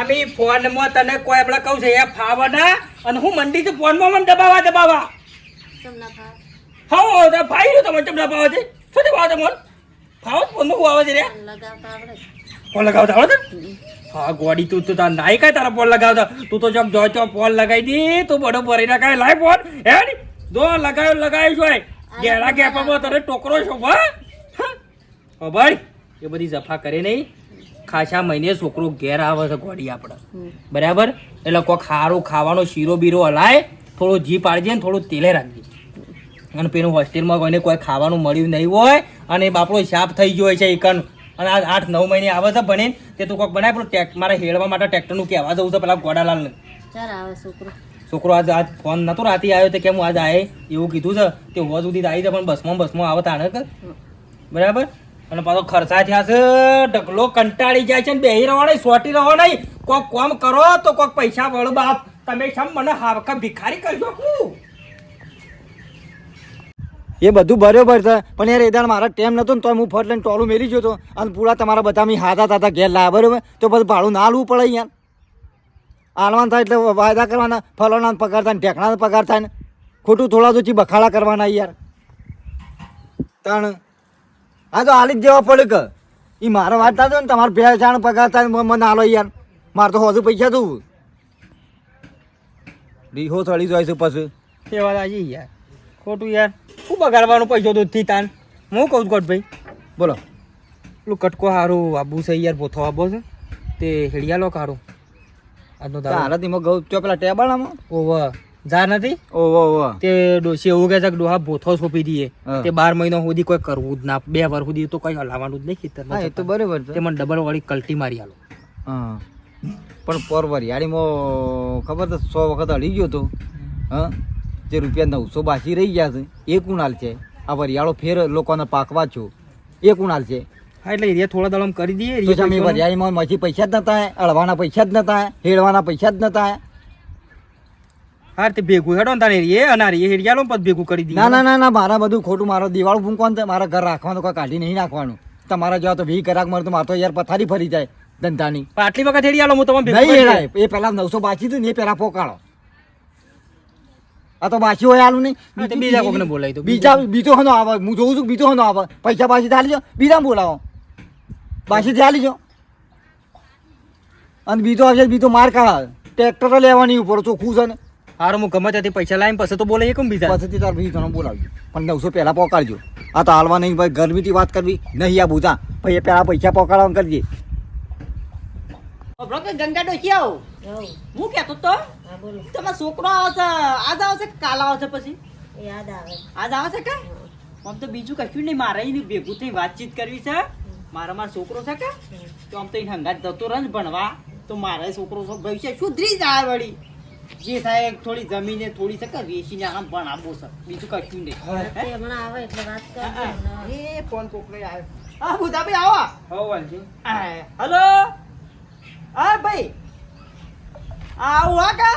અમે ફોનમાં તને કોઈ આપણે કહું છે એ ફાવાના અને હું મંડી છે ફોનમાં મને દબાવા દબાવા. હા તો ભાઈ રહ્યું તમે ચમ દબાવા છે. શું દબાવો તમે ફાવો ફોનમાં હું આવે છે રે. ફોન લગાવતા આવડે. હા ગોડી તું તો તાર નાઈ કાય તારા ફોન લગાવતા. તું તો જમ જો તો ફોન લગાવી દી. તું બડો ભરી ના કાંઈ લાય ફોન. હે? જો લગાવ્યો લગાવ્યો છો ગેડા ગેપામાં તને ટોકરો છો ભા ભાઈ એ બધી જફા કરે નહીં. ખાસા મહિને છોકરો ઘેર આવે છે ગોડી આપણે બરાબર? એટલે કોઈ સારું ખાવાનો શીરો બીરો હલાય થોડો જી પાડજે ને થોડું તેલે રાખજે. અને પેલું હોસ્ટેલમાં કોઈને કોઈ ખાવાનું મળ્યું નહીં હોય અને બાપડો સાફ થઈ ગયો છે એકન અને આ આઠ નવ મહિને આવે છે ભણીને તે તું કોઈક બનાય પેલું મારે હેડવા માટે ટ્રેક્ટરનું કહેવા જવું છે પેલા આવે છોકરો. છોકરો આજ આજ ફોન નતો રાતે આવ્યો તો કેમ આજ આવે એવું કીધું છે તે હોવા સુધી આવી જાય પણ બસમાં બસમાં આવે તાણે કે? બરાબર? અને પાછો ખર્ચા થયા છે. ઢગલો કંટાળી જાય છે ને બેહી રહો નહીં સોટી રહો નહીં કોક કોમ કરો તો કોક પૈસા વળો બાપ. તમે સમ મને હાવકા ભિખારી કરજો હું? એ બધું બરોબર છે પણ યાર એ દાડ મારા ટેમ નતો ને તો હું ફટ લઈને ટોલું મેલી ગયો હતો અને પૂરા તમારા બધા મી હાથા તાતા ઘેર લાયા, બરોબર? તો પછી ભાડું ના આલવું પડે યાર આલવાન થાય એટલે વાયદા કરવાના, ફલોના પગાર થાય ને ઢેકણા પગાર થાય ને. ખોટું થોડા તો બખાડા કરવાના યાર. તાણ હા તો આલી જ જવા પડે કે. એ મારે વાત થતો ને તમારે બે જાણ પગાર થાય મને હાલો યાર. મારે તો હોજુ પૈસા તું. રીહો થળી જાય છે પછી. એ વાત આજે યાર. ખોટું યાર. શું બગાડવાનો પૈસો તો થી તાન. હું કહું છું કોટભાઈ બોલો. પેલું કટકો હારું આબુ છે યાર પોથો આબો છે. તે હેડિયાલો કાઢું. આજનો દાડો. હાલત એમાં ગૌ પેલા ટેબલામાં ઓવ. જા નથી? ઓહો તે એવું કે છે કે ડોહા ભોથો સોંપી દઈએ. તે બાર મહિના સુધી કોઈ કરવું જ ના. બે વાર સુધી તો કઈ હલાવવાનું જ નહીં ખેતર હા એ તો બરાબર છે. મને ડબલ વાળી કલ્ટી મારી આલો. હા. પણ પર વરિયાળીમાં ખબર તો સો વખત અડી ગયો તો? હા? જે રૂપિયા નવસો બાકી રહી ગયા છે એ કુણાલ છે. આ વરિયાળો ફેર લોકોને પાકવા છો. એ કુણાલ છે. હા એટલે એરિયા થોડા દળમ કરી દઈએ. વરિયાળીમાં મચી પૈસા જ નતા આયા, અળવાના પૈસા જ નતા હેડવાના પૈસા જ નતા. હા તે ભેગું હેડો તારે અનારી એ હેડિયાલો પછી ભેગું કરી દઈએ. ના ના ના ના મારા બધું ખોટું મારો દિવાળું ફૂંકવાનું મારા ઘર રાખવાનું કોઈ કાઢી નહીં નાખવાનું. તમારા જેવા તો વી કરાક તો મારે તો યાર પથારી ફરી જાય ધંધાની. આટલી વખત હેડિયાલો હું તમે નહીં હેડાય. એ પેલા નવસો બાકી હતું ને એ પેલા પોકાળો. આ તો બાકી હોય આલું નહીં. બીજા કોકને બોલાવી દો. બીજા બીજો હનો આવે. હું જોઉં છું બીજો હનો આવે. પૈસા પાછી ચાલી જાઓ બીજા બોલાવો. પાછી ચાલી જાઓ અને બીજો આવશે બીજો માર કાઢે. ટ્રેક્ટર લેવાની ઉપર ચોખ્ખું છે ને. હારું હું ગમે ત્યાંથી પૈસા લાવીને પછી તો બોલે કેમ બીજા પછી તાર બીજો બોલાવજો પણ નવસો પહેલા પોકાડજો. આ તો હાલવા નહીં ભાઈ ગરમીથી વાત કરવી. નહીં આ બુધા. ભાઈ એ પૈસા પોકાડવાનું કરજે. ગંગા ડોસી આવો? હું કહેતો તો તમારો છોકરો આવશે આજ આવશે કે કાલ આવશે પછી? યાદ આવે. આજ આવશે કે? આમ તો બીજું કશું નહીં મારે એની ભેગું થઈ વાતચીત કરવી છે. મારા મારો છોકરો છે કે? તો આમ તો હંગાત જતો રહે ભણવા. તો મારે છોકરો છે ભવિષ્ય સુધરી જાય વળી. જે સાહેબ થોડી જમીને થોડી છે કે વેચીને આમ ભણાવવો છે. બીજું કશું નહીં. હમણાં આવે એટલે વાત હા, કરજો એ ફોન કોકને આવ્યો. હા બુધાભાઈ આવો. હો વાલજી. હલો? હા ભાઈ. આવું હા કા?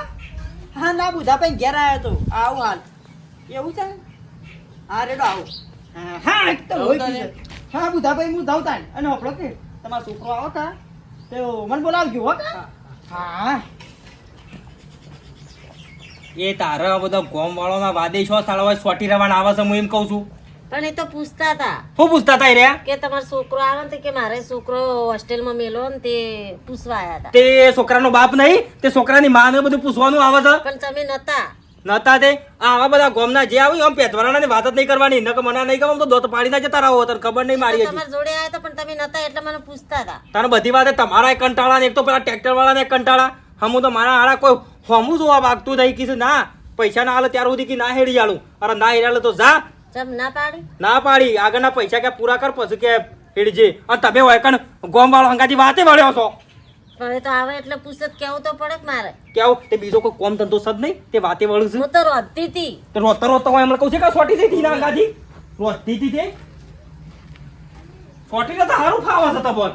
હા ના બુધા ભાઈ ઘેર આવ્યો તો. આવું હાલ. એવું છે? હા રેડો આવું. હા, તો હોય હા બુધા ભાઈ હું જાઉં તાન અને આપણો કે તમારો છોકરો આવો કા? તો મને બોલાવજો હો કા? હા. એ તારા બધા ગોમ વાળો વાદે છો સાળવા સોટી રવાના આવે છે હું એમ કહું છું. પણ એ તો પૂછતા હતા. શું પૂછતા હતા રહ્યા? કે તમારો છોકરો આવે ને કે મારે છોકરો હોસ્ટેલમાં મેલો ને તે પૂછવા આવ્યા હતા. તે છોકરાનો બાપ નહીં તે છોકરાની માને બધું પૂછવાનું આવે છે. પણ તમે નતા. નતા તે. આવા બધા ગોમના જે આવ્યું આમ પેટવાળાની વાત જ નહીં કરવાની. નક મને નહીં આમ તો દોત પાડી ના જતા રહો તને ખબર નહીં મારી તમારા જોડે આવ્યા હતા પણ તમે નતા એટલે મને પૂછતા હતા. તને બધી વાતે તમારા કંટાળા ને એક તો પેલા ટ્રેક્ટર વાળાને કંટાળા. હમું તો મારા હારા કોઈ હમું જોવા માગતું નહીં કીધું ના પૈસા ના હાલે ત્યાર સુધી કે ના હેડી જાલું અરે ના હેડાલે તો જા. ના પાડી? ના પાડી આગળના પૈસા કે પૂરા કર પછી કે હેડજે અને તમે હોય કણ ગોમ વાળો હંગાથી વાતે વળ્યો છો. હવે તો આવે એટલે પૂછત કેવું તો પડે મારે? કેવું? તે બીજો કોઈ કોમ ધંધો સદ નહીં? તે વાતે વળું છું. હું તો રોતી હતી તો રોતા રોતા હોય એમને કહું છે કે સોટી થઈ ના હંગાથી? રોતી હતી તે. સોટી તો હારું ખાવા છે તબોન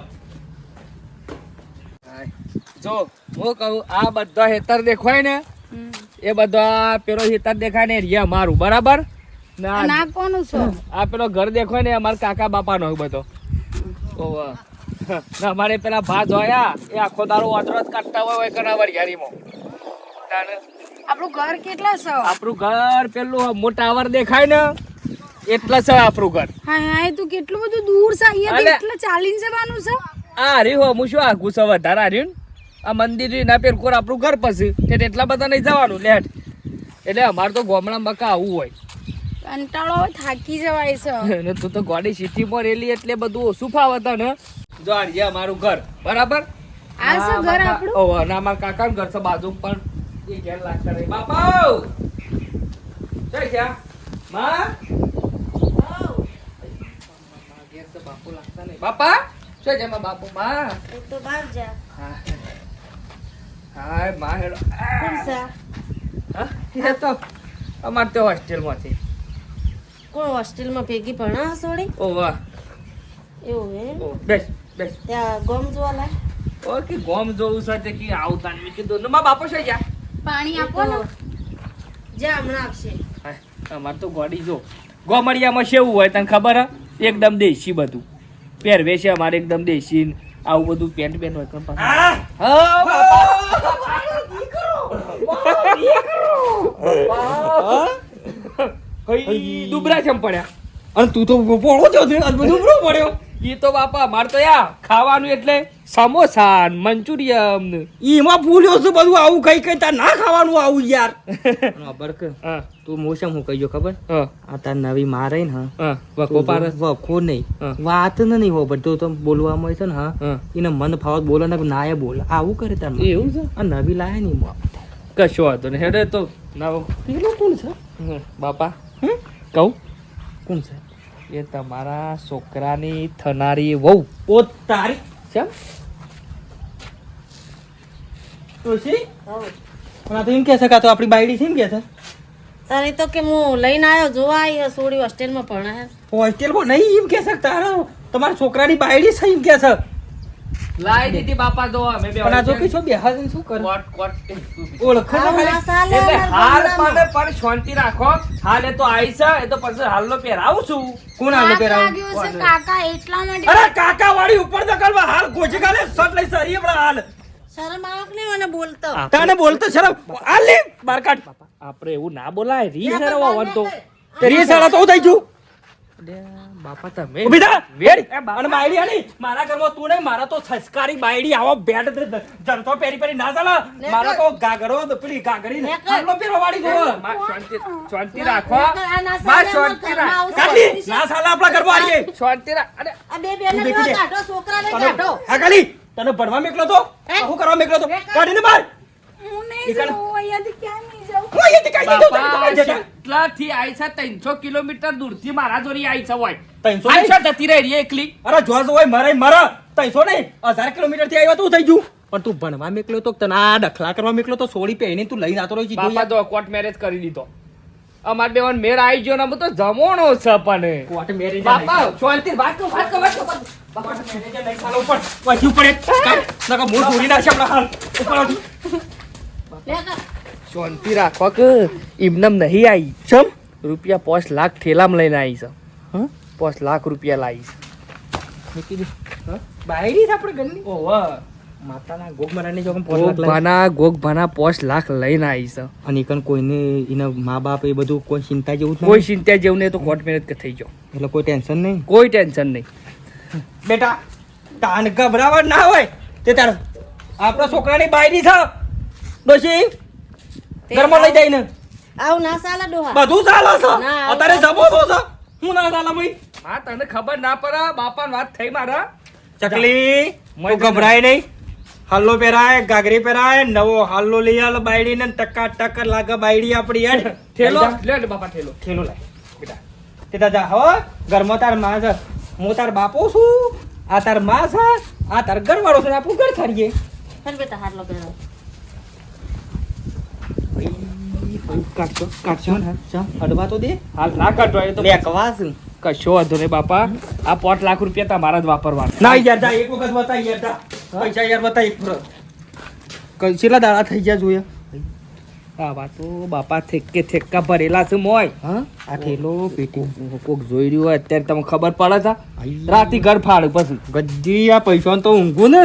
જો હું કહું આ બધા હેતર દેખાય ને એ બધા પેલો હેતર દેખાય ને રિયા મારું બરાબર? ના ના કોનું છો? આ પેલો ઘર દેખાય ને અમારા કાકા બાપા નો બધો. ઓવ. ને અમારે પેલા ભા જોયા એ આખો દારો જ કાઢતા હોય હોય કના વરિયાળીમાં. તાને આપણું ઘર કેટલા છે? આપણું ઘર પેલું મોટા ટાવર દેખાય ને એટલા છે આપણું ઘર. હા હા એ તું કેટલું બધું દૂર છે અહીંયા. એટલે ચાલીને જવાનું છે. આ રે હો હું શું આગું છે વધારે હાર્યું આ મંદિર ના પેરકોર આપણું ઘર પછી. એટલે એટલા બધા નહીં જવાનું લેટ. એટલે અમારે તો ગામડા બકા આવું હોય. કંટાળો થાકી જવાય છે. ને તું તો ગોડી સિટીમાં રેલી એટલે બધું ઓછું ફાવે તને જો આ રહ્યા અમારું ઘર. બરાબર? આ છે ઘર આપણું? ઓહો ના અમારા કાકાનું ઘર છે બાજુ પણ. એ ઘેર લાગતા રહી બાપા! જય જ્યાં માં? બાપુ લાગતા નહીં. બાપા? શું છે માં બાપુ. માં? તો બહાર જા. હા. હાયમાં હેડો. કોણ છે? હા તો અમારે તો હોસ્ટેલમાંથી. કોણ હોસ્ટેલમાં ભેગી ભણા સોડી ઓ વાહ. એવું હે બેસ બેસ. ત્યાં ગમ જોવા લાય. ઓ કે ગોમ જોવું છે કે આવતા ને કીધું માં બાપુ છે જ્યાં પાણી આપો ને. જા હમણાં આપશે હાય, અમારે તો ગોડી જો. ગોમડિયામાં શેવું હોય તને ખબર હ? એકદમ દેશી બધું. પહેરવે છે અમારે એકદમ દેશી આવું બધું પેન્ટ પેન્ટ હોય હા. હા, બાપા. હઈ, દુબરા ચમ પડ્યા અને તું તો પોળો છો છે અને પડ્યો. એ તો બાપા મારે તો યા ખાવાનું એટલે સમોસા મંચુરિયમ એમાં ભૂલ્યો છું બધું આવું કઈ કઈ તાર ના ખાવાનું આવું યાર બરક તું મોસમ હું કહીજો ખબર. હા. આ તાર નવી મારે ને હા કોપાર વખો નહીં વાત ને નહીં હો બધું તો બોલવામાં છે ને હા. એને મન ફાવત બોલે ને ના એ બોલ આવું કરે તાર એવું છે? આ નવી લાયા નહીં કશો વાંધો નહીં. હેડે તો ના પેલો કોણ છે? બાપા. હમ? કહું? કોણ છે? એ તમારા છોકરાની થનારી વહુ. ઓ તારી. છે ડોશી હા. પણ તો એમ કે છે કે તો આપણી બાયડી છે એમ કે છે? તારે તો કે હું લઈને આવ્યો જોવા આવી સોડી હોસ્ટેલમાં ભણાય. હોસ્ટેલમાં નહીં એમ કે છે તારા તમારા છોકરાની બાયડી છે એમ કે છે? લાઈ દીધી બાપા તો અમે બે પણ આ જો છો બેહા જઈને શું કરે? કોટ કોટ. ઓળખો છો આવું ખાલી? ના ચાલે એટલે હાલ. પણ પણ શાંતિ રાખો. હાલ એ તો આઈ છે એ તો પછી હાલનો પહેરાવું છું. કોણ આલો થાક પહેરાવે? છે કાકા એટલા માટે. અરે કાકા વાળી ઉપર દકલમાં હાલ ગોચી ગાલે સટ લઈ સરી હાલ. શરમ આવક નહીં મને બોલતો. તાને બોલતો શરમ? હાલ લે બાર કાઢ. આપણે એવું ના બોલાય રી સાલા તો. હું થઈ ગયું? બાપા તમે બેટા વેડ. અને બાયડી આની મારા ઘરમાં તું નહીં મારા તો સંસ્કારી બાયડી આવો બેટ જરતો પેરી પેરી ના ચાલે. મારા તો ગાગરો પેલી ગાગરી ને હાલો પેરો વાળી ગયો શાંતિ શાંતિ રાખો. માં શાંતિ રાખ. કાઢી ના સાલા આપણા ઘરમાં આવીએ શાંતિ રાખ. અરે આ બે બેને. કાઢો છોકરાને કાઢો. હા કાલી તને ભણવા મેકલો તો? હે? શું કરવા મેકલો તો? કાઢીને બાર હું નહીં જાઉં અહીંયાથી ક્યાં નહીં જાઉં હું અહીંયાથી કાઢી દઉં તને બાપા ખબર છે કે? જેટલાથી આઈ છે 300 કિલોમીટર દૂરથી મારા જોરી આઈ છે હોય. 300 જતી રહી રહી એકલી. અરે જો જો હોય મરે મરે. તૈસો નહીં? હજાર કિલોમીટરથી આવ્યો તું થઈ ગયું. પણ તું ભણવા મેકલો તો તને આ દખલા કરવા મેકલો તો સોડી પહેરીને તું લઈ જતો રહી બાપા તો કોર્ટ મેરેજ કરી દીધો. અમાર બેવાન મેળ આવી ગયો ને તો જમોણો છે પણ કોર્ટ મેરેજ બાપા શાંતિ વાત વાત વાત મેરેજ ઉપર. પછી ઉપર એક નકા મોં ચોરી નાખશે આપણા હાલ. ઉપર. શાંતિ રાખો કે ઇમનમ નહીં આવી ચમ? રૂપિયા પાંચ લાખ ઠેલામાં લઈને આવી છે. હા? પાંચ લાખ રૂપિયા લાવી છે. મેં કીધું હા? છે આપણે ઘરની? ઓહો માતાના ગોગ મરાની જો પોત લાખ પાંચ લઈને આવી છે. અને કોઈને એના મા બાપ એ બધું કોઈ ચિંતા જેવું કોઈ ચિંતા જેવું નહીં તો કોર્ટ મેરેજ થઈ ગયો. એટલે કોઈ ટેન્શન નહીં? કોઈ ટેન્શન નહીં. બેટા તાન ગભરાવટ ના હોય. તે તાર આપણા છોકરાની બાયરી છે. ડોશી ઘરમાં લઈ જાય ને આવ ના સાલા ડોહા. બધું ચાલે છે. અત્યારે જમો છો છે. હું ના ચાલે ભાઈ. હા તને ખબર ના પડે બાપા વાત થઈ મારા. ચકલી તું ગભરાય નહીં. હાલો પહેરાય ગાગરી પહેરાય નવો હાલો લઈ આલ બાયડી ને ટકા ટક લાગે બાયડી આપણી હેડ. ઠેલો. લે બાપા થેલો થેલો લાય. બેટા. તે જા હો ઘરમાં તારમાં છે. હું તાર બાપો છું. આ તારમાં છે. આ તાર ઘરવાળો છે. આપણું ઘર થારીએ ચાલ બેટા હાલો પહેરો ને અડવા તો દે? હાલ ના કાઢો એ તો લેકવા છે કશો વાંધો નહીં બાપા. આ પાંચ લાખ રૂપિયા તમારા જ વાપરવાના. ના યાર જા એક વખત બતાય યાર જા પૈસા યાર બતાય કેટલા દાડા થઈ ગયા જોયા. આવા તો બાપા થેકે થેક્કા ભરેલા છે મોય. હા? આ ઠેલો પેટી કોક જોઈ રહ્યું હોય અત્યારે તમને ખબર પડે છે? રાતી ઘર ફાડું પછી. ગદ્દી આ પૈસા તો ઊંઘું ને.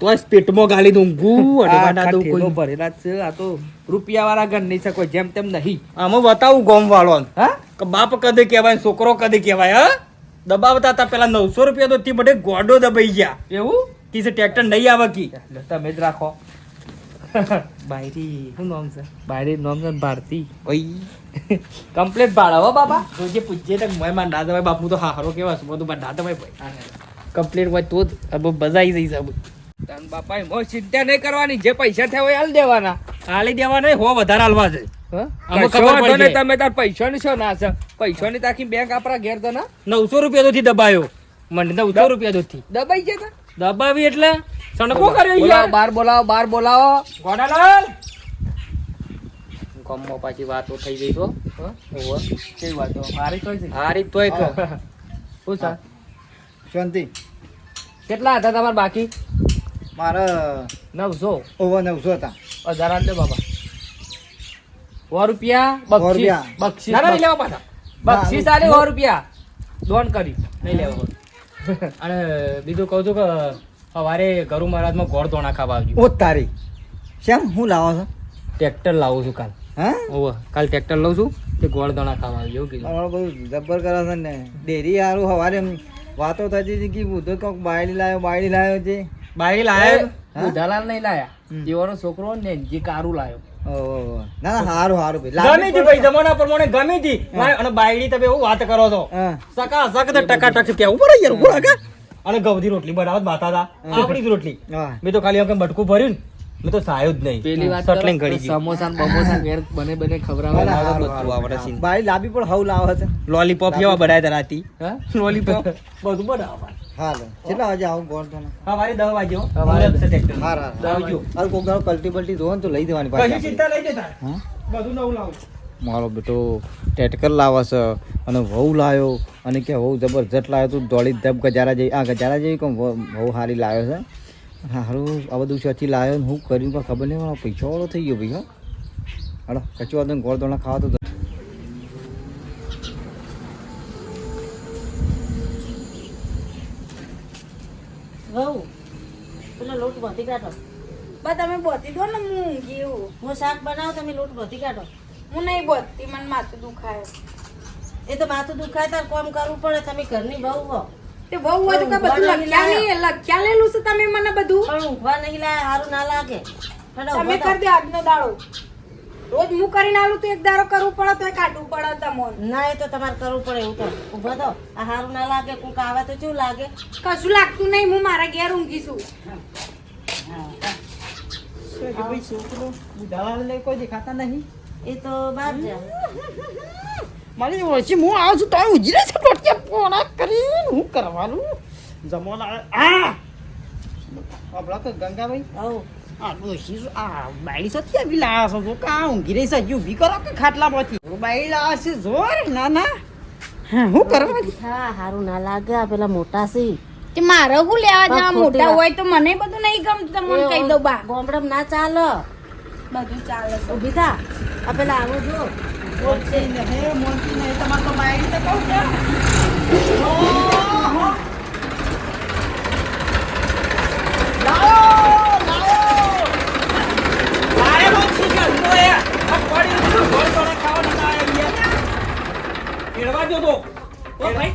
તો પેટમાં ગાલી ઊંઘું. ભરેલા છે. આ તો રૂપિયા વાળા ઘર નહીં શકો જેમ તેમ નહીં. આમાં બતાવું ગોમ વાળો હા? કે બાપ કદે કહેવાય છોકરો કદે કહેવાય હા? દબાવતા હતા પેલા નવસો રૂપિયા તો તે બધે ગોડો દબાઈ ગયા. એવું? કી ટ્રેક્ટર નહીં આવે કી. તમે જ રાખો. બાયરી શું નામ છે બાયરી નામ છે ભારતી. ઓય. કમ્પ્લેટ ભાડા હો બાપા. તો જે પૂછે તક મોયમાં દાદા ભાઈ બાપુ તો હારો કેવા છે. બધું ના દવાય ભાઈ કમ્પ્લેટ હોય તો જ. અબ બજાઈ જઈશ હવે. તન બાપા મો ચિંતા નહીં કરવાની. જે પૈસા થયા હોય હાલ દેવાના. હાલી દેવાના હો વધારે હાલવા છે. તમે તાર પૈસાની છો ના છે. પૈસાની તો આખી બેંક આપણા ઘેર તો ના? નવસો રૂપિયા તો થી દબાયો. મને નવસો રૂપિયા તો દબાઈ છે દબાવી એટલે? સણકો કર્યો યાર? બાર બોલાવો બાર બોલાવો. ગોડાલાલ! ગમમાં પાછી વાતો થઈ ગઈ તો હા? ઓહો. કેવી વાતો? મારી તોય છે. હારી તોય કે શું છે? શાંતિ. કેટલા હતા તમારા બાકી? મારે નવસો. ઓવર નવસો હતા. હજાર આટલે બાબા. સો રૂપિયા? બક્ષી બક્ષી ના લેવા પાછા. બક્ષી સારી સો રૂપિયા. લોન કરી. નહીં લેવા અને બીજું કહું છું કે સવારે ગરુ મહારાજમાં ગોળ દોણા ખાવા આવજો. ઓ તારી. શેમ? હું લાવો છો? ટ્રેક્ટર લાવું છું કાલ. હા? ઓવે કાલ ટ્રેક્ટર લઉં છું તે ગોળ દોણા ખાવા આવજો કીધું. બધું જબ્બર કરે છે ને. ડેરી સારું સવારે વાતો થતી હતી કે બુધો કોક બાયડી લાવ્યો બાયડી લાવ્યો છે. બાયડી લાવ્યો? બુધાલાલ નહીં લાયા. જેવાનો છોકરો ને જે કારું લાવ્યો ના ના હારું હારું ભાઈ. ગમી લાંબી ભાઈ જમાના પ્રમાણે ગમી તી. અને બાયડી તમે એવું વાત કરો છો. સકા સક ટકા ટક કેવું પડે યાર. અને ગવધી રોટલી બનાવત માતા હતા આપણી જ રોટલી. મેં તો ખાલી આમ કેમ બટકું ભર્યું ને મેં તો સાયું જ નહીં. પેલી વાત સટલિંગ કરી સમોસા ને બમોસા ઘેર બને બને ના, બધું આવડે લાંબી પણ હવ લાવે છે. લોલીપોપ કેવા બનાય તારા હતી લોલીપોપ બધું બનાવવા હાલો કેટલા વાગે આવું ગોળ તો સવારે દસ વાગે હો. હા હાર આવજો. હાલ કોક પલટી પલટી જોવો તો લઈ દેવાની પાછી ચિંતા લઈ જતા. બધું નવું લાવું. મારો બેટો ટેટકર લાવે છે અને વહુ લાવ્યો અને કે વહુ જબરજસ્ત લાવ્યો તું દોડી ધબ ગજારા જેવી આ ગજારા જેવી કોણ વહુ સારી લાવ્યો છે. સારું આ બધું છથી લાવ્યો ને હું કર્યું પણ ખબર નહીં મારો પૈસા વાળો થઈ ગયો ભાઈ હા હાલો કચું વાંધો ગોળ દોણા ખાવા તો વહુ પેલો લોટ ભથી કાઢો. બા તમે બોતી દો ને હું ઊંઘી હું શાક બનાવું તમે લોટ ભથી કાઢો. હું નહીં બોલતી મને માથું દુખાય. એ તો માથું દુખાય તાર કોમ કરવું પડે તમે ઘરની બહુ હો. તે બહુ હોય તો બધું લખ્યા નહીં લખ્યા લેલું છે તમે મને બધું? પણ ઊંઘવા નહીં લાય સારું ના લાગે. તમે કરી દે આજનો દાડો. રોજ હું કરીને આલું તો એક દારો કરવું પડે તો કાઢવું પડે તમને. ના એ તો તમારે કરવું પડે એવું તો. ઊભો તો આ સારું ના લાગે કોઈક આવે તો કેવું લાગે? કશું લાગતું નહીં હું મારા ઘેર ઊંઘી છું. ભાઈ છોકરો કોઈ દેખાતા નહીં? એ તો બહાર જા. મારી ઓછી હું આવું છું તો ઉજરે છે ટોટકે પોણા કરીને. હું કરવાનું? જમવાના આ! આપણા તો ગંગાભાઈ. આવો. આ ડોશી આ બાયડી સતી આવી લાયા જો કા ઊંઘી રહી હજી ઊભી કરો કે ખાટલામાંથી? લાયા છે. જોર ના ના. હા, હું કરવાની? હા સારું ના લાગે. આ પેલા મોટા છે. કે મારે હું લેવા જવા? મોટા હોય તો મને બધું નહીં ગમતું. તમને કહી દઉં બા. ગોમડમ ના ચાલે. બધું ચાલે છે. ઊભી થા. આ પેલા આવો જો. કોટ છે. હે મોટી નહીં તમારે તો બાયડી તો કહું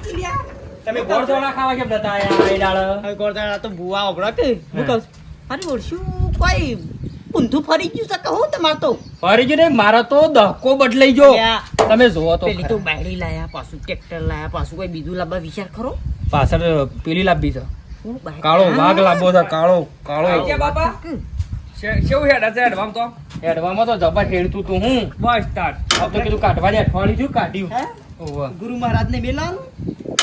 ચીલિયા. તમે ગોળ ખાવા કેમ નતા આયા એ દાડે? હવે તો ભૂવા ઓગળા કે? હું કહું અરે ઓળશું કોઈ ઊંધું ફરી ગયું છે કહું તમારે તો. ફરી ગયું ને? મારો તો દહકો બદલાઈ ગયો. તમે જોવો તો પેલી તો બાયડી લાયા પાછું ટ્રેક્ટર લાયા પાછું કોઈ બીજું લાવવા વિચાર ખરો? પાછળ પેલી લાંબી છે. કાળો વાઘ લાંબો છે કાળો કાળો. બાપા. કેવું હેડ હશે હેડવામાં તો? હેડવામાં તો જબર હેડતું તું હું. બસ તો કીધું કાઢવા દે અઠવાડિયું કાઢ્યું. ગુરુ મહારાજ ને મેલાનું?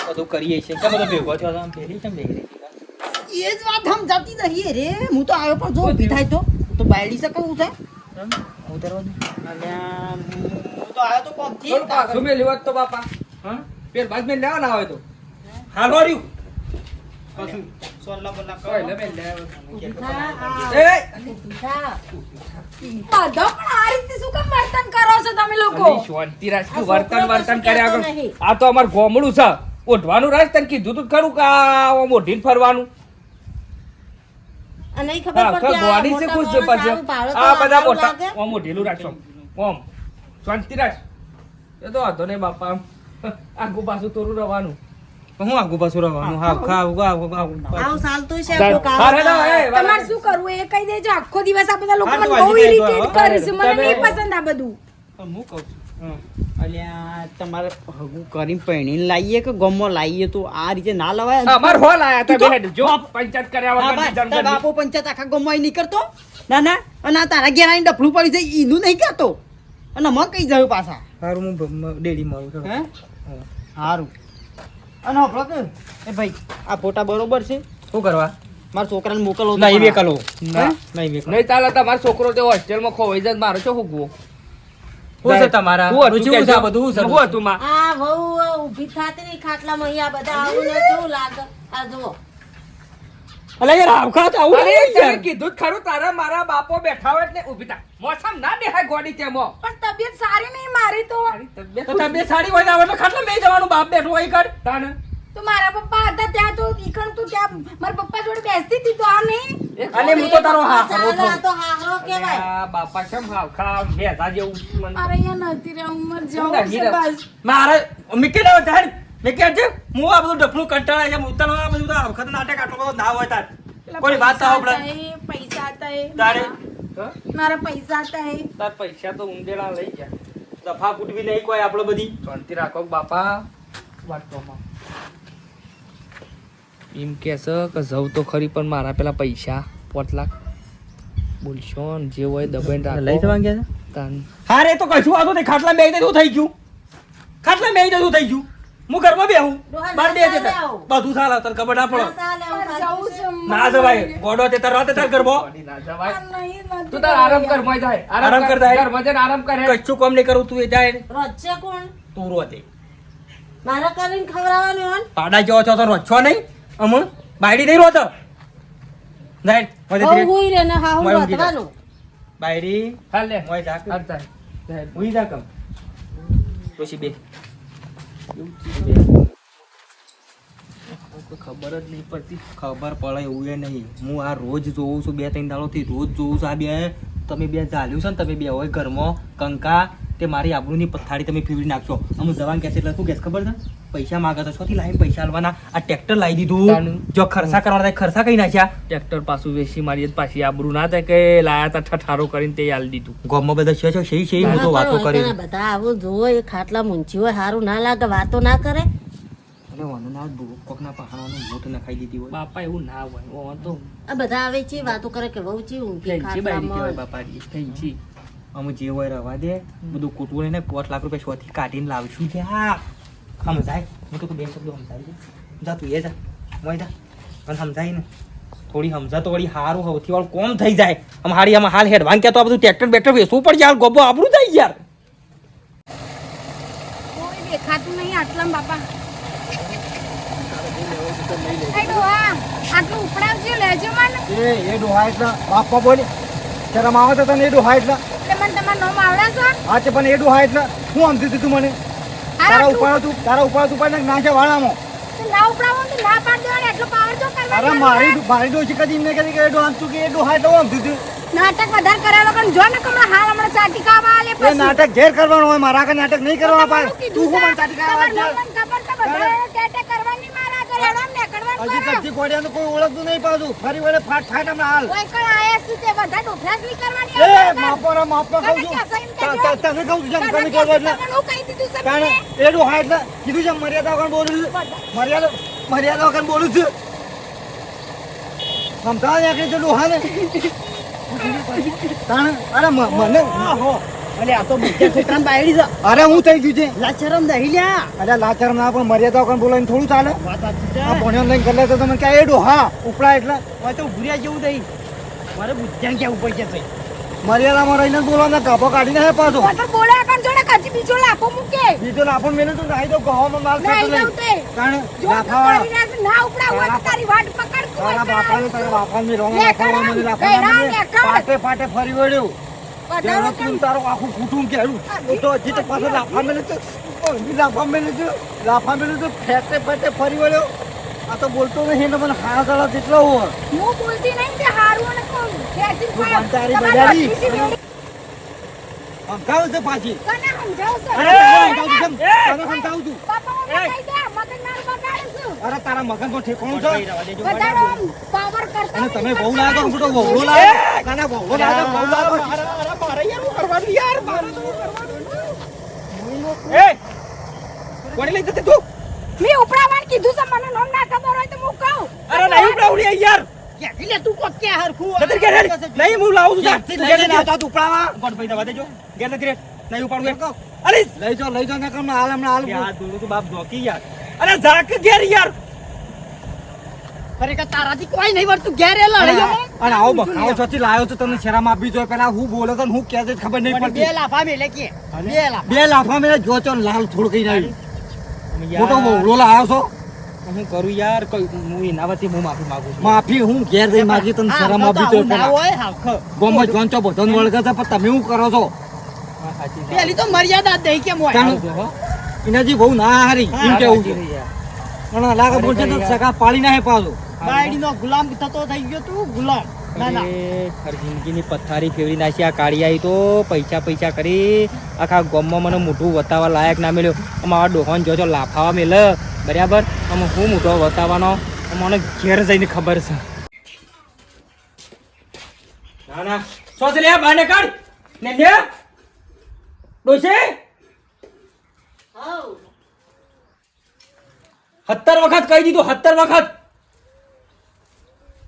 બધું કરીએ છીએ. કેમ બધો ભેગો થયો આમ પેલી કેમ ભેગી એ જ વાત સમજાતી નથી. રે હું તો આવ્યો પણ જો ઊભી થાય તો. તો બાયડી છે કહું છે ઉતારવા દે. અલ્યા, હું તો આવ્યો તો કોમથી થોડું પાછું મેલ્યું હોત તો બાપા હા? પેલ બાદ મેં લેવા ના આવે તો હાલ વાળ્યું. કશું. સોલ્લા બોલ્લા કરો. કોઈ લે બેન લે. ઊભી થા, આ, એ! ઊભી થા. બધો પણ આ રીતે શું કેમ વર્તન કરો છો તમે લોકો અલી શાંતિ રાખ વર્તન વર્તન કર્યા. આ તો અમાર ગોમડું છે ઓઢવાનું રાજ તને કીધું તું ખરું કે આ ઓઢીને ફરવાનું આ ખબર હા, પડતી, આ ગોળી છે ખુશ છે પછી. આવું ભાડું તો આ બધા મોટા. ઓમ ઓઢેલું રાખશો. ઓમ. શાંતિ રાખ. એ તો વાંધો નહીં બાપા. આગુ પાછું તોરું રવાનું. હું આગુ પાછું રવાનું? હા ખાવ આવું ચાલતું છે કામ. તમારે શું કરવું? એ કહી દેજો આખો દિવસ આ બધા લોકો મને બહુ વાજી જાય તો, ઇરિટેટ કરે છે મને નહીં પસંદ આ બધું. હું કહું છું. અલ્યા તમારે હગું કરીને પરણીને લાવીએ કે ગમમાં લાવીએ તો? આ રીતે ના લવાય? અમાર હોલ આયા તા બેન જો પંચાયત કર્યા વગર બા, બીજાને તાર ઘરની. બાપો પંચાયત આખા ગામમાં નહીં કરતો? ના ના અને તારા ઘેર આવીને ડફલું પડી જાય ઈનું નહીં કરતો? અને અમે કઈ જાય પાછા? સારું હું ડેડી મળું છું. હે? સારું અને કે એ ભાઈ આ ફોટા બરોબર છે? શું કરવા? મારા છોકરાને મોકલો નહીં પણ. નહીં નહીં ચાલે તમારો છોકરો તે હોસ્ટેલમાં ખોવાઈ જાય મારો શું હુકવો શું છે તમારા? શું છે બધું શું છે? હતું માં. આ વહુ ઊભી થાતી નહીં ખાટલામાં અહીંયા બધા આવું ને કેવું લાગે? આ જુઓ. અલા યાર આવખા તો આવું અરે નહીં કીધું ખરું તારા મારા બાપો બેઠા હોય એટલે ઊભી થા. મોસમ ના દેખાય ગોડી તેમાં પણ તબિયત સારી નહીં મારી તો. તબિયત તો તબિયત સારી હોય ને આવે તો ખાટલા મેં જવાનું બાપ બેઠો હોય કર તાને તો મારા પપ્પા હતા ત્યાં તો ઈકણ તું ત્યાં મારા પપ્પા જોડે બેસતી હતી તો આ નહીં અલે હું તો તારો હા હા તો હાહરો કહેવાય. આ બાપા કેમ હાવ ખા ભેંસા જેવું મને- અરે અહીંયા નથી રે ઉમર જાઉં છે બસ. મારે મિકે ના? તાર મેં કે છે હું આ બધું ડફલું કંટાળા છે ઉતરવા આ બધું તો આ વખત નાટક આટલો બધો ના હોય તાર. કોઈ વાત પૈસા હતા પૈસા હતા એ. તારે? મારા પૈસા હતા એ. તાર પૈસા તો ઉંદેડા લઈ ગયા. દફા કૂટવી નહીં કોઈ આપણે બધી. શાંતિ રાખો બાપા. વાટકોમાં એમ કે છે કે જવું તો ખરી પણ મારા પેલા પૈસા પાંચ લાખ. બોલશો ને જે હોય દબાઈને રાખો. ગયા તાન. હા રે તો કશું વાંધો નહીં. ખાટલા મેં શું થઈ ગયું. ખાટલા મેં શું થઈ ગયું. હું ઘરમાં બેહું. બાર બે જતા બધું સારા તને ખબર ના પડો. ના પણ ચાલતું જવું છે. છે ના જવાય. ગોડો તે તાર રાતે તાર ગરબો ના જવાય. તું તાર આરામ કર મય જાય આરામ કર જાય. ઘરમાં જઈને આરામ કરે. કશું કામ નહીં કરું તું એ જાય. રોજે કોણ? તું રોતે મારા કરીને ખવડાવવાનું પાડા જેવો છો તો રોછો નહીં? અમ બાયડી નહીં રોતો? જાય મોજે ધીરે. હુઈ રહે ને હાહુ મોય ઊંઘી બાયડી હાલ લે. મોય જાક હાલ તાર. જાય. ઉઈ જા કમ. ડોશી બે. ખબર જ નહીં પડતી. ખબર પડે એવું એ નહીં. હું આ રોજ જોઉં છું બે ત્રણ દાડોથી રોજ જોઉં છું આ બે. તમે બે ઝાલ્યું છે ને તમે બે હોય ઘરમાં. કંકા તે મારી આબરૂની પથારી તમે ફીવડી નાખશો. અમુક જવાન કહેશે એટલે શું કહેશે ખબર છે? પૈસા માગે તો છોથી લાવીને પૈસા આલવાના. આ ટ્રેક્ટર લાવી દીધું. જો ખર્ચા કરવાના થાય ખર્ચા કઈ નાખ્યા. ટ્રેક્ટર પાછું વેસી મારી પાછી આબરૂ ના થાય કે લાયા તા ઠઠારો કરીને તે આલ દીધું. ગામમાં બધા છે છે છે છે હું તો વાતો કરી. બધા આવું જોવો એ ખાટલા મૂંચી હોય સારું ના લાગે વાતો ના કરે. અરે વાનું ના બુ- કોકના પહાડવાનું મોટ નખાઈ દીધી હોય. બાપા એવું ના હોય. ઓ તો આ બધા આવે છે વાતો કરે કે વહુ છે હું કે બાયડી બાપા જી થઈ ફેન્સી અમે જે હોય રવા દે બધું કુટવું ને પાંચ લાખ રૂપિયા શોથી કાઢીને લાવશું. ત્યાં સમજાય હું તો બે શબ્દો સમજાવી દઉં જા તું એ જા મોય જા પણ સમજાય ને થોડી સમજા તો વળી હારું સૌથી વાળું કોમ થઈ જાય આમ હારી આમાં હાલ હેડવાન કે તો આ બધું ટ્રેક્ટર બેક્ટર વેચવું પડે યાર ગોબો આપણું થાય યાર કોઈ દેખાતું નહીં આટલા બાપા આટલું ઉપડાવજો લેજો મને એ એ ડોહા એટલે બાપા બોલી શરમ આવે તો તને એ ડોહા એટલે એટલે મને તમારું નામ આવડે છે હા તે પણ એ ડોહા એટલે શું સમજી તું મને તારા ઉપર તું તારા ઉપર તું પણ નાખે વાળામાં. ના ઉપડાવો તો ના પાડ દેવાનો એટલો પાવર તો અરે મારી મારી ડોશી કદી કદી કે તું કે એ ડોહા તો હું સમજી તું. નાટક વધારે કર્યા વગર જો ને કમળા હાલ હમણાં ચાટી ખાવા આલે પછી. નાટક ઘેર કરવાનું હોય મારા આગળ નાટક નહીં કરવાના કીધું તું છે? મને ચાટી ખબર તો ટેટે કરવાની મારા ઘરે હેડો ને નીકળવાનું હજી કચ્છી ઘોડિયાનું કોઈ ઓળખતું નહીં પાછું. ફરી વળે ફાટ ફાટ હમણાં હાલ. કોઈ કોઈ આયા છે તે બધા ડોફરાસની કરવાની એ આ માપો કહું છું. તમે ક્યાં સહી ત- ત- તને કહું છું જેમ તમે તમે એટલે તમને હું કહી દીધું છે તાણે તમને? એ ડોહા એટલે કીધું છે મર્યાદા વગર બોલું છું. મર્યાદા મર્યાદા વગર બોલું છું. સમજાવ ને આખી તો ડોહા ને તાણે અરે મ- મને અલે આ તો બીજા છોકરાને બાયડી છે અરે હું થઈ ગયું છે. લાચરમ દહી લ્યા. અરે લાચાર ના પણ મર્યાદા વગર બોલાવીને થોડું ચાલે. વાત સાચી છે. આ ભણ્યો લઈને કરી તો તમે ક્યાં એ ડોહા ઉપડા એટલે. હોય તો ભૂર્યા જેવું દહી. મારે તઈ. મર્યાદામાં રહીને કાપો કાઢીને હે પાછો. તો બોલે પણ જોડે કચ્છી બીજો લાફો મૂકે. બીજો લાફો મેલે તો નાહી દો ગવામાં માલ નહીં ખાતો નહીં. તે. કારણ જો લાફાવાળા તમારી રાત ના ઉપડાવું હોય તારી વાટ પકડ તું. તારા બાપાને તારા બાપાને રોંગ નાખવા મને લાફા. પાટે પાટે ફરી વળ્યો. વધારો કેમ? તું તારું આખું કુટુંબ હું તો હજી તો પાછો લાફા મેલે હજી લાફા મેલે છે. લાફા મેલે છે. ફેટે ફેટે ફરી વળ્યો. આ તો બોલતો નહીં એટલે મને હાથ આળા જેટલો હોય. હું બોલતી નહીં તે હારું અને કહું ખેંચી તું પાડ. બંધારી તમારી બજાડી. અઠ્ઠીસી વેડી. સમજાવું છે પાછી તને સમજાવું છું. અરે સમજાવું છું મારું. અરે તારા મગન ઠેકાણું છે પાવર કરતા અને તમે બહુ વધારો. લાગો હું તો બહુ લાગો કરવાનું બહુ લાગો બહુ લાગો એ કોડી લઈ જતી તું મેં ઉપડાવવાનું કીધું છે મને નામ ના ખબર હોય તો હું કહું અરે નહીં ઉપડાવડી યાર એટલે તું કોક કે હરખું જતી ઘેર નહીં હું લાવું છું ક્યાંથી લઈ આવતા તું ઉપડાવા? કોણ દવા દેજો. ઘેર નથી રે નહીં ઉપાડું અરે! લઈ જાઓ લઈ જાઓ ને કેમ હાલ હમણાં હાલ. યાર બોલું છું બાપ જોકી યાર. અરે ઝાક ઘેર યાર. ખરેખર તારાથી કોઈ નહીં વળતું. ઘેર એ અને અને આવો છોથી લાયો તો તને શરમ આપવી જોઈએ. પેલા હું બોલો તો હું કહે ખબર નહીં બે લાફા મેલે કે બે લાફા. બે લાફા મેં જો છો લાલ થોડું કઈ રહ્યું મોટો બોલો લાવ્યો છો. હું કરું યાર કોઈ હું એના હું માફી માંગુ છું. માફી હું ઘેર જઈ માગી તને હા, શરમ તો આપવી આવું જોઈએ ના હોય હાવખ. ગોમત ગોંચો બધાને વળગે છે પણ તમે શું કરો છો. પેલી તો મર્યાદા કેમ હોય? એનાથી બહુ ના હારી એમ કેવું છે. પણ લાગે બોલશે તો સગા પાડી નાખે પાછું. બાયડીનો ગુલામ થતો થઈ ગયો તું ગુલામ. ખરી જિંદગીની પથારી ફેરવી નાખી આ કાળિયાઈ તો પૈસા પૈસા કરી આખા ગોમમાં મને મોટું વતાવવા લાયક ના મળ્યો. અમારા ડોહોન જો જો લાફાવા મેલ. બરાબર? અમે હું મોટો વતાવવાનો? મને ઘેર જઈને ખબર છે. ના ના. સો છે લે બાને કાઢ. ને ને ડોશી. સત્તર વખત કહી દીધું સત્તર વખત.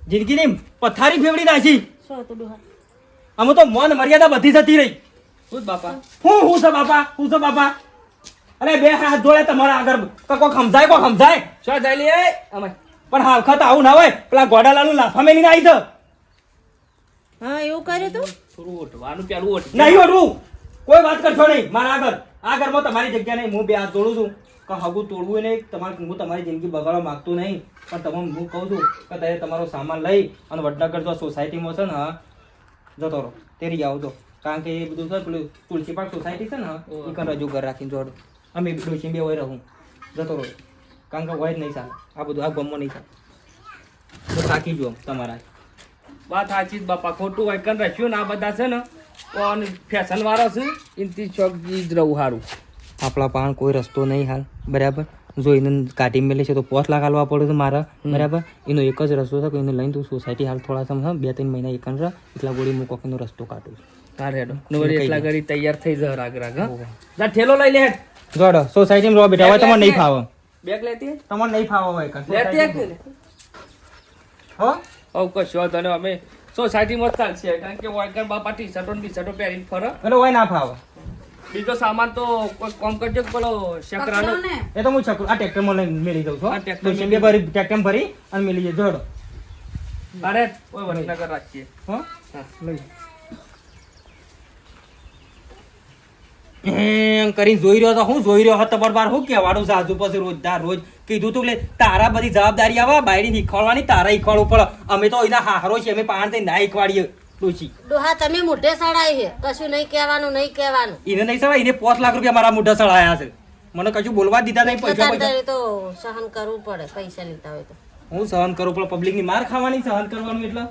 જિંદગીની પથારી ફેવડી નાખી. શું અમે તો મન મર્યાદા બધી જતી રહી. શું બાપા? હું હું છે બાપા? હું છે બાપા? અરે બે હાથ જોડે તમારા આગળ ક- કોક સમજાય કોક સમજાય. શું જાય લે અમે. પણ હા વખત આવું ના હોય. પેલા ગોડાલાનું લાફા મેલીને આવી છે હા એવું કર્યું તું? થોડું ઓટવાનું પેલું ઓટ નહીં ઓઢવું. કોઈ વાત કરશો નહીં. મારા આગળ. આગળ ઘરમાં તમારી જગ્યા નહીં હું બે હાથ જોડું છું. કે હગું તોડવું નહીં. તમારે હું તમારી જિંદગી બગાડવા માગતો નહીં. પણ તમે હું કહું છું કે તમે તમારો સામાન લઈ અને વડનગર જો સોસાયટીમાં છે ને હા, જતો રહો તેરી આવજો કારણ કે એ બધું છે પેલું તુલસી પાર્ક સોસાયટી છે ને એ કણ રજૂ ઘર રાખીને જોડો. અમે ડોસી બે હોય રહું. જતો રહો કારણ કે હોય જ નહીં ચાલે આ બધું આ ગમો નહીં ચાલે તો થાકી જો તમારા. વાત સાચી બાપા ખોટું હોય કન રચ્યું ને આ બધા છે ને કોણ ફેશન વાળો છે એનથી ચોક જ રહું સારું આપણા પાણ કોઈ રસ્તો નહીં હાલ બરાબર? જો એને કાઢી મેલે છે તો પોસ્ટ લાખ હાલવા પડે છે મારા બરાબર? એનો એક જ રસ્તો છે કે એને લઈને તું સોસાયટી હાલ થોડા સમય બે ત્રણ મહિના એક રહે એટલા ગોળી મૂકો એનો રસ્તો કાઢું. તારે હેડો. નવરી એટલા ઘડી તૈયાર થઈ જા ઠેલો લઈ લે. હેડ જોડો સોસાયટીમાં રહો બેટા હવે તમને નહીં ફાવે. બેગ લેતી? તમને નહીં ફાવે હોય. લેતી હે હવ કશો વાંધો અમે સોસાયટીમાં જ ચાલશે કારણ કે વાયકર બાપા ટી શર્ટો ટી શર્ટો પહેરીને ફરો. એટલે હોય ના ફાવે. બીજો સામાન તો કોઈ કોમ કરજો પેલો શકરાનો એ તો હું છકરું આ ટ્રેક્ટરમાં લઈને મેળી દઉં છું આ. ટ્રેક્ટર ડોશી ભરી અને મેલી જજો જોડો અરે કોઈ વડનગર રાખીએ. હો? હા. લઈ એમ કરીને જોઈ રહ્યો હતો હું જોઈ રહ્યો હતો બરબાર હું કહેવાનું સાસુ પછી રોજદાર રોજ કીધું તું એટલે તારા બધી જવાબદારી આવે બાયડી શીખવાડવાની તારા શીખવાડવું પડે અમે તો એના હારો છે અમે પાણ થઈ ના શીખવાડીએ ડોશી. ડોહા તમે મોઢે સડાય છે. કશું નહીં કહેવાનું નહીં કહેવાનું. એને નહીં સવાય એને પાંચ લાખ રૂપિયા મારા મોઢે સળાયા છે. મને કશું બોલવા દીધા નહીં પૈસા પૈસા. તો સહન કરવું પડે પૈસા લીધા હોય તો. હું સહન કરું પણ પબ્લિકની માર ખાવાની સહન કરવાનું એટલે?